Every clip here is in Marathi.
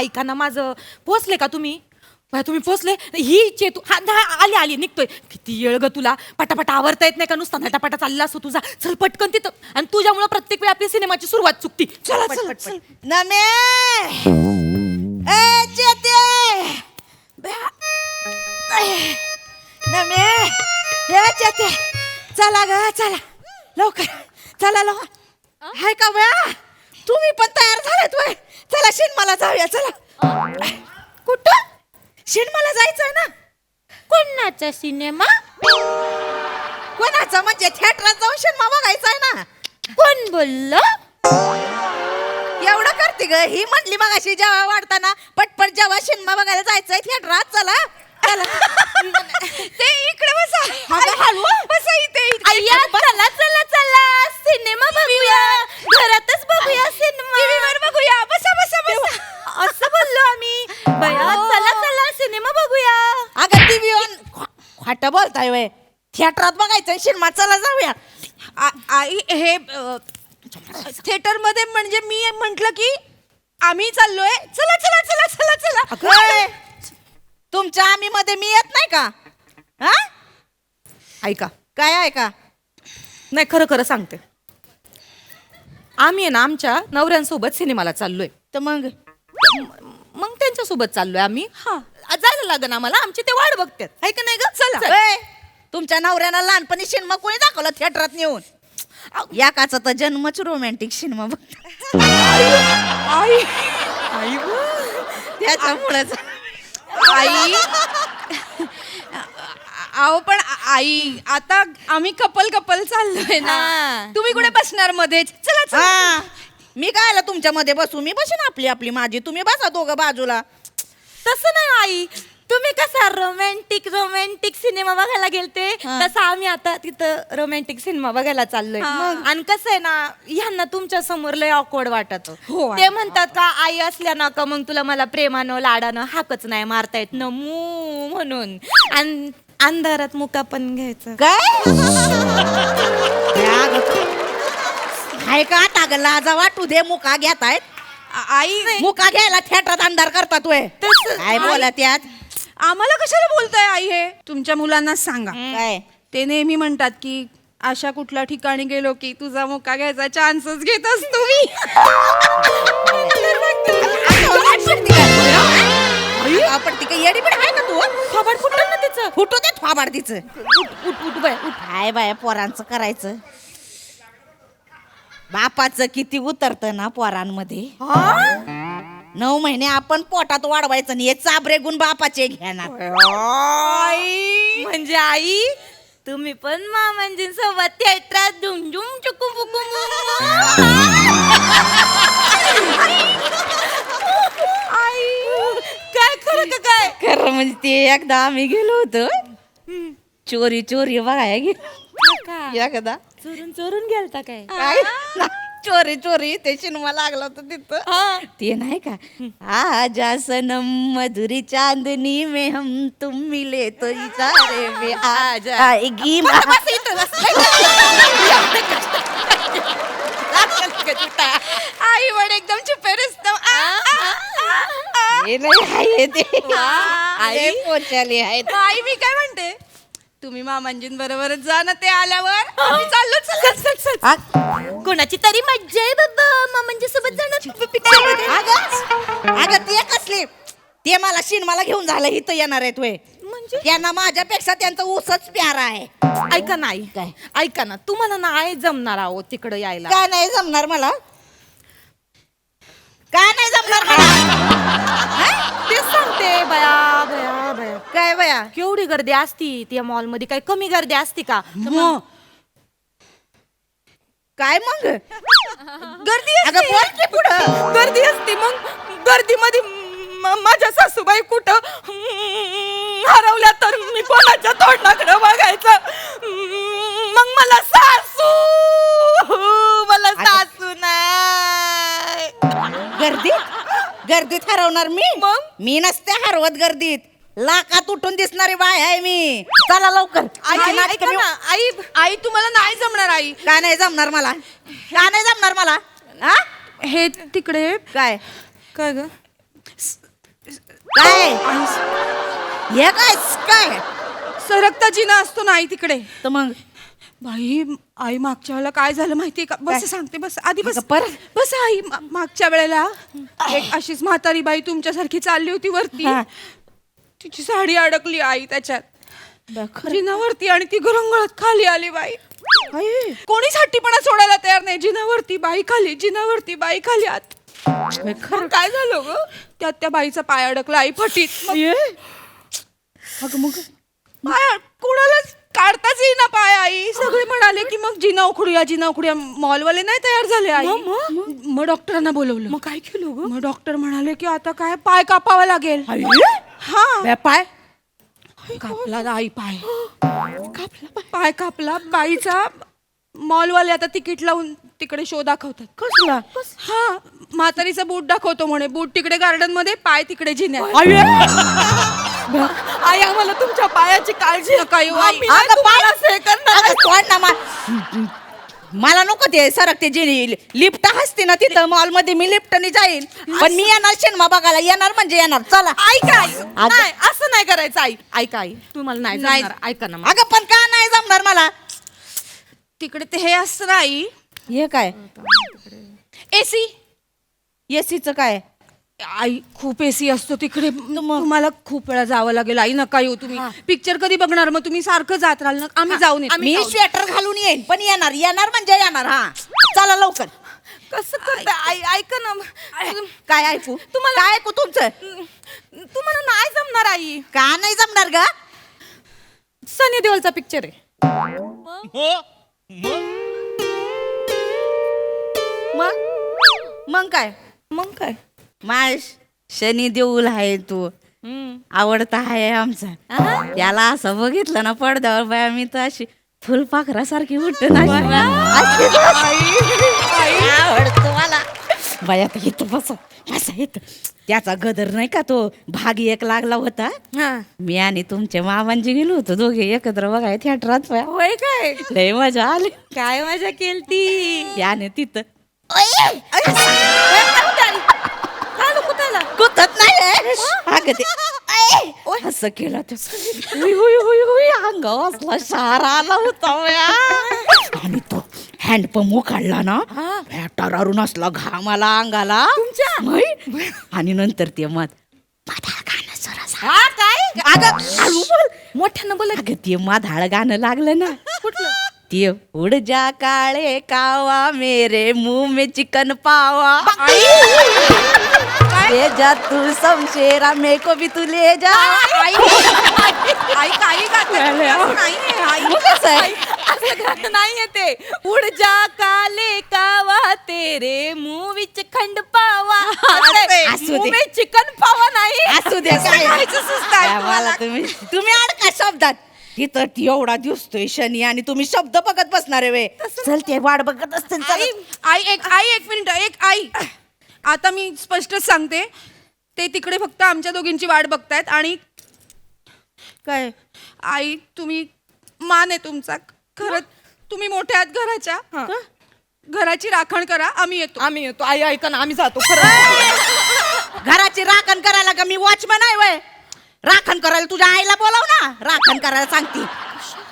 ऐका ना माझं. पोचले का तुम्ही? बाय तुम्ही पोचले? ही चेतू हा हा, आली आली निघतोय. किती येळ ग तुला. पटापट आवरता येत नाही का नुसता? नटापटा चालला असतो तुझा. चल पटकन तिथं. आणि तुझ्यामुळे प्रत्येक वेळी आपली सिनेमाची सुरुवात चुकती. चला चला पट, पट. नमे! ए चेते! ब्या- ए, नमे! हे चेते! चला ग चला. लवकर. चला लवकर. हाय का बया? तुम्ही पण तयार झालेत वय. चला शिनमाला जाऊया चला. कुठं? शिनमाला जायचंय ना. कोणाचा सिनेमा? कोणाचं? म्हणजे थिएटरात जाऊन शिनमा बघायचंय ना. कोण बोललं? एवढं करते ग. ही म्हटली मग अशी जेव्हा वाढताना पटपट जेव्हा सिनेमा बघायला जायचंय थिएटरात चला. चला. ते इकडे बसा. अगं, हळू. बसा इथे अय्या चला चला चला. सिनेमा बघूया. घरातच बघूया सिनेमा. टीव्हीवर बघूया. बसा बसा बसा. असं बोललो आम्ही. बया चला चला. सिनेमा बघूया. अगं टीव्ही ऑन खोट बोलताय वय. थिएटरात बघायचंय सिनेमा चला जाऊया. आई हे थिएटरमध्ये म्हणजे मी म्हंटल की आम्ही चाललोय. चला चला चला चला चला. अगं, तुमच्या आम्ही मध्ये मी येत नाही का? हा? ऐका काय आहे का नाही खरं खरं सांगते. आम्ही आहे ना आमच्या नवऱ्यांसोबत सिनेमाला चाललोय. तर मग मग त्यांच्यासोबत चाललोय आम्ही. हा. जायला लागन आम्हाला. आमची ते वाट बघतात. आहे का नाही ग? चल. ए, तुमच्या नवऱ्यानं लहानपणी सिनेमा कोणी दाखवला थिएटरात नेऊन? याकाचा तर जन्मच रोमॅन्टिक सिनेमा बघ त्याच्यामुळेच आई? अहो पण आई आता आम्ही कपल कपल चाललोय ना. हा. तुम्ही कुठे बसणार मध्येच? चला चला. हा. मी काय आला तुमच्या मध्ये बसू? मी बसेन आपली आपली माझी. तुम्ही बसा दोघं बाजूला. तसं नाही आई. तुम्ही कसा रोमॅन्टिक रोमॅन्टिक सिनेमा बघायला गेलते. तसं आम्ही आता तिथं रोमॅन्टिक सिनेमा बघायला चाललोय. आणि कसं आहे ना ह्यांना तुमच्यासमोर लय ऑकवर्ड वाटत. हो, ते म्हणतात का आई असल्या ना का मग तुला मला प्रेमानं लाडानं हाकच नाही मारता येत. नमू म्हणून. आणि अंधारात मुका पण घ्यायचं. काय? का आता ग लाजा वाटू दे मुका घेतायत. आई. मुका घ्यायला थिएटरात अंधार करतात तसं- काय बोला त्यात आम्हाला कशाला बोलताय आई हे? तुमच्या मुलांना सांगा. काय? ते नेहमी म्हणतात की अशा कुठल्या ठिकाणी गेलो की तुझा मुका घ्यायचा चान्सच घेत असतो मी. आपण ती काही येडी पण आहे का तू? थोबाड फुटलं ना तिचं? फुटू दे थोबाड तिचं. उठ उठ उठ बाय उठ. काय बाया पोरांचं करायचं. बापाचं किती उतरतं ना पोरांमध्ये? नऊ महिने आपण पोटात वाढवायचं आणि हे चाबरे गुण बापाचे घेणार. आई. म्हणजे आई तुम्ही पण मामांजींसोबत थिएटरात झुमझुम चुकू बुकू आई काय खरं का काय? खरं म्हणजे ते एकदा आम्ही गेलो होतो. चोरी चोरी बघाय गेलो एकदा. चोरून चोरून गेलता काय? चोरी चोरी. ते सिनेमा लागला होता तिथं. ते नाही का? आजा सनम मधुरी चांदनी में हम तुम मिले तो इशारे में आजा. आएगी आई पण एकदम रस्तम हे नाही आहे ते. आई. पोचाली आहेत. आई मी काय म्हणते? तुम्ही मामांजीं बरोबरच जा ना ते आल्यावर. आम्ही चाललो चल. आ- कोणाची तरी मज्जा आहे बाबा मामांच्या सोबत जाणार अगं अगं ते कसले? ते मला शिन मला घेऊन झालं इथं येणार आहेत वे म्हणजे? त्यांना माझ्यापेक्षा त्यांचा ऊसच प्यारा आहे. ऐका नाही काय? ऐका ना तुम्हाला नाही जमणार आहो तिकडं यायला. काय नाही जमणार मला? काय नाही जमणार मला? तेच सांगते बया बया बया. काय बया? केवढी गर्दी असती त्या मॉलमध्ये काही कमी गर्दी असती का? मग. काय मग? गर्दी अगं बोल की पुढं. गर्दी असते मग. गर्दीमध्ये म- माझ्या सासूबाई कुठं? हम्म, हरवल्या तर मी कोणाच्या तोंडाकडे बघायचं? हम्म, मग मला सासू! गर्दीत? गर्दीत हरवणार मी? मग? मी नसते हरवत गर्दीत. लाखात उठून दिसणारी बाय आहे मी. चला लवकर. आई तिची नाटकं ऐका मी- ना, आई आई तुम्हाला नाही जमणार आई. का नाही जमणार मला? का नाही जमणार मला? हा? हे तिकडे. काय? काय ग? काय? हे काय? काय? सरकता जिना असतो ना आई तिकडे. तर मग? बाई आई मागच्या वेळेला काय झालं माहितीये का? बस सांगते बस. आधी बस. परत? बस आई मा- मागच्या वेळेला. एक अशीच म्हातारी बाई तुमच्यासारखी चालली होती वरती. हा. तिची साडी अडकली आई त्याच्यात? जिनावरती आणि ती घरंगळत खाली आली बाई. आई, कोणीच हट्टीपणा सोडायला तयार नाही. जिनावरती बाई खाली जिनावरती बाई खाली आत. खरं. काय झालं ग? त्यात त्या बाईचा पाय अडकला आई फटीत. मग. अगं मग? पाय कोणालाच काढताच येईना पाय आई सगळे म्हणाले की मग जिना उखडूया जिना उखडूया मॉलवाले नाही तयार झाले आई? मग डॉक्टरांना बोलवलं. मग काय केलं मग डॉक्टर म्हणाले की आता काय पाय कापावा लागेल. हा. बे, पाय. कापला आई पाय. कापला पाय. कापला. बाईचा मॉलवाले आता तिकीट लावून तिकडे शो दाखवतात. कसला? हा. म्हातारीचा बूट दाखवतो म्हणे. बूट तिकडे गार्डनमध्ये पाय तिकडे जिन्यात. आई आम्हाला तुमच्या पायाची काळजी नका येऊ आई. अगं, पाय अगं, सोड ना मा- मला नको ते सरक ते जे लिफ्ट असते ना तिथं मॉलमध्ये मी लिफ्टने जाईल पण मी येणार सिनेमा बघायला. येणार म्हणजे येणार. चला. ऐका आई. नाही असं नाही करायचं आई. ऐका आई तुम्हाला नाही नाही. जमणार. ऐका ना अगं पण का नाही जमणार मला? तिकडे ते हे असतं ना आई. हे काय? एसी एसीचं काय? आई खूप एसी असतो तिकडे. तुम्हाला खूप वेळा जावं लागेल. आई नका येऊ तुम्ही. पिक्चर कधी बघणार? मग तुम्ही सारखं जात राहाल ना? आम्ही जाऊन येतो. मी स्वेटर घालून येईन पण येणार. येणार म्हणजे येणार हा. चला लवकर. कसं करता आई ऐका ना काय ऐकू? तुम्हाला- काय ऐकू तुमचं? तुम्हाला नाही जमणार आई. का नाही जमणार ग? सनी देओलचा पिक्चर आहे. मग? मग काय? मग काय? माय शनी देऊल आहे तू. आवडता आहे आमचा. त्याला असं बघितलं ना पडद्यावर बाया मी तर अशी फुलपाखरासारखी उठते ना आवडतो मला. बाया तर इथं बस. बसा इथं. त्याचा गदर नाही का तो? भाग एक लागला होता. मी आणि तुमच्या मामांजी गेलो होतो दोघे एकत्र बघाय थिएटरात होय काय? लय मजा आली. काय मजा केलती? याने तिथं. अगं ते? असं केलं ते हुई हुई हुई हुई अंगावर असला शार आला होता बया. आणि तो हँडपंप काढला ना टरारून असला घाम आला अंगाला. तुमच्या? आणि नंतर ते मत माधाळ गाणं सरस हा काय अगं मोठ्यानं बोल अगं ते माधाळ गाणं लागलं ना. ते उड जा काळे कावा मेरे मुंह में चिकन पावा. ले जा तू समशेरा मेरे को भी तू ले जा। आई आई काही नाही आहे? ते। उड जा काले कावा तेरे मुंह विच खंड पावा। असू दे. मुंह में चिकन पावा नाही। असू दे काय? मला. तुम्ही तुम्ही अडका शब्दात. तिथं ती एवढा दिसतोय शनी आणि तुम्ही शब्द बघत बसणार आहे वे. चल ते वाट बघत असते आई आई एक आई एक मिनिट एक आई. आता मी स्पष्टच सांगते. ते तिकडे फक्त आमच्या दोघींची वाट बघतायत आणि काय? आई तुम्ही मान आहे तुमचा. खरंच तुम्ही मोठ्या आहात घराच्या. घराची राखण करा आम्ही येतो. आम्ही येतो. आई ऐका ना आम्ही जातो. खरं. घराची राखण करायला का मी वॉचमॅन आहे वय? राखण करायला तुझ्या आईला बोलाव ना. राखण करायला सांगते.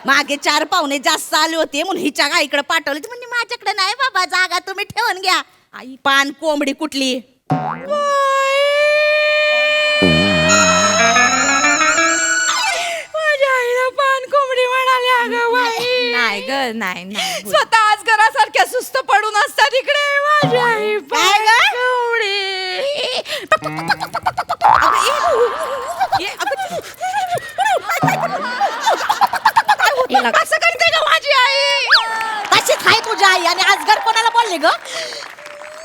मागे चार पाहुणे जास्त आले होते म्हणून हिच्या गाईकडे पाठवले. ती म्हणजे माझ्याकडे नाही बाबा जागा तुम्ही ठेवून घ्या. आई पान कोंबडी कुठली? माझ्या आईला पान कोंबडी म्हणाले अगं बाई. नाही ग नाही नाही स्वतः आज घरासारख्या सुस्त पडून असतात इकडे. माझी आई काय पान? कोंबडी. ये, अगं, हिला असं करते का माझी आई? तशीच आहे तुझी आई आणि आजगर कोणाला बोलले ग?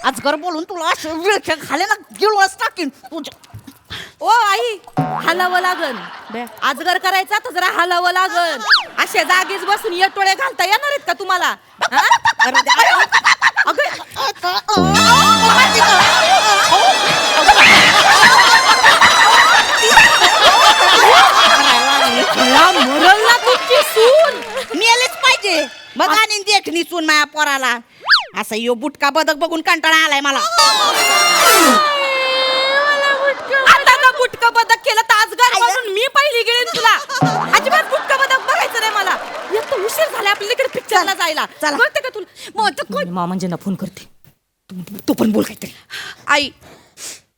आजगर बोलून तुला असं विळख्या खाले ना गिळूनच टाकीन. तुझ्या ओ आई हलावं लागन आजगर करायचा तर जरा हलावं लागन अशा जागीच बसून येटोळे घालता येणार आहेत का तुम्हाला? हा? मला मरल ना तुमची सून. मेलेच पाहिजे. बघ आणि देखणी सून माझ्या पोराला. असं यो बुटका बदक बघून कंटाळा आलाय मला. आता बुटक बदक केलं तर आज म्हणून मी पहिली गेली तुला. अजिबात बुटक बदक बघायचं नाही मला. तर उशीर झाला आपल्याला इकडे पिक्चरला जायला. चला. कळतं का तुला? मग आता कोण? मामांजींना फोन करते. तू- तू पण बोल काहीतरी. आई.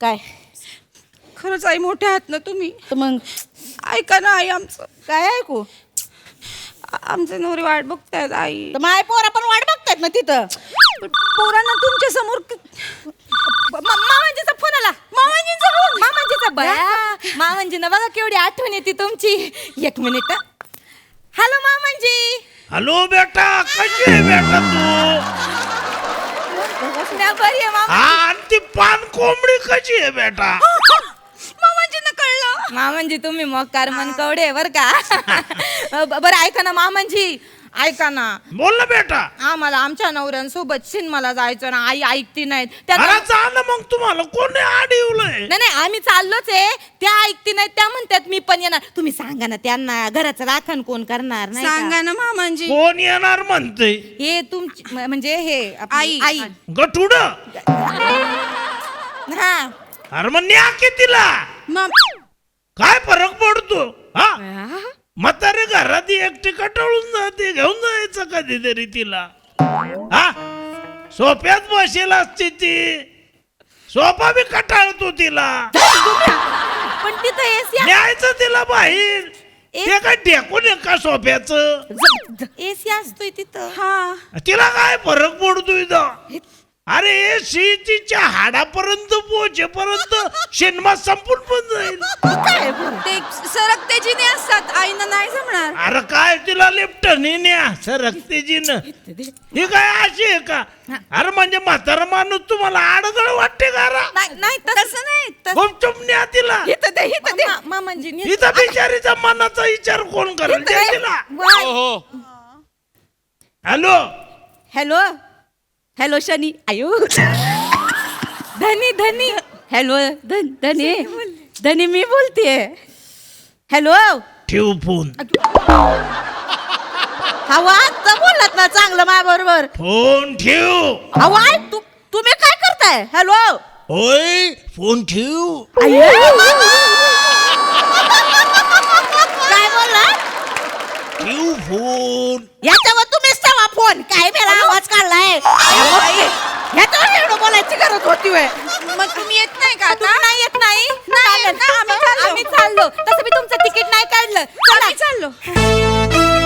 काय? खरंच आई मोठे आहात ना तुम्ही. तर मग? ऐका ना आई आमचं. काय ऐकू? आ- आमचे नवरे वाट बघतायत आई. तर माय पोरा पण वाट बघतायत ना तिथं? पोरांना तुमच्यासमोर मामांजीचा फोन आला. मामांजीचा फोन. मामांजीचा बया. मामांजीना बघा केवढी आठवण येते तुमची. एक मिनिट हॅलो मामांजी. हॅलो बेटा. कशी आहे बेटा तू? बरी आहे मामा हा आणि ती पान कोंबडी कशी आहे बेटा? मामांजींना कळलं. मामांजी तुम्ही मोकार मन कवडे बर का? बरं ऐका ना मामांजी. ऐका ना. बोल ना बेटा. आम्हाला आमच्या नवऱ्यांसोबत सिनेमाला जायचं ना आई ऐकती नाहीत. त्यांना अरे जा ना मग तुम्हाला कोणी आडिवलंय नाही नाही आम्ही चाललोच आहे. त्या ऐकती नाहीत त्या म्हणतात मी पण येणार. तुम्ही सांगा ना त्यांना घराचं राखण कोण करणार नाही का? सांगा ना मामांजी. कोण येणार म्हणते? हे तुमची म- म्हणजे हे आपली आई. आई. गठुड? हा. अरे मग न्या की तिला? मा- काय फरक पडतो? हा. म्हातारे घरात एकटी कटाळून जाते घेऊन जायचं कधीतरी तिला. हा? सोप्यात बसेल असते ती. सोफा बी कटाळतो तिला. पण तिथं एसी न्यायचं तिला बाहेर. ते काय ढेकून आहे का सोफ्याचं एसी असतोय तिथं. हा. तिला काय फरक पडतोय इथं? अरे शिच्या हाडापर्यंत पोहोचेपर्यंत सिनेमा संपून पण जाईल. ते सरकते जिने असतात आईना नाही जमणार. अरे काय तिला लिफ्ट न्या सरकतेजीन. ही काय अशी आहे का? अरे म्हणजे म्हातारा माणूस तुम्हाला आडगळ वाटते का रा? नाही नाही तसं नाही तसं- गुपचूप न्या तिला. इथं दे इथं दे. मामांजी नी- इथं बिचारीचा मनाचा विचार कोण करेल? द्या. तिला. वाय. हॅलो? हॅलो? हॅलो शनी आयो धनी धनी हॅलो धन धनी धनी मी बोलतेय हॅलो ठेव फोन हवा आता बोललात ना चांगलं माझ्या बरोबर फोन ठेव हवा तू तुम्ही काय करताय हॅलो होय फोन ठेव बोलला ठेव फोन याच्यावर तुम्हीच ठेवा फोन. काय मेला आवाज काढलाय. याच्यावर एवढं बोलायची गरज होती वय मग तुम्ही येत नाही का आता? नाही येत नाही? नाही आम्ही चाललो. आम्ही चाललो. तसं मी तुमचं तिकीट नाही काढलं. चला. आम्ही चाललो.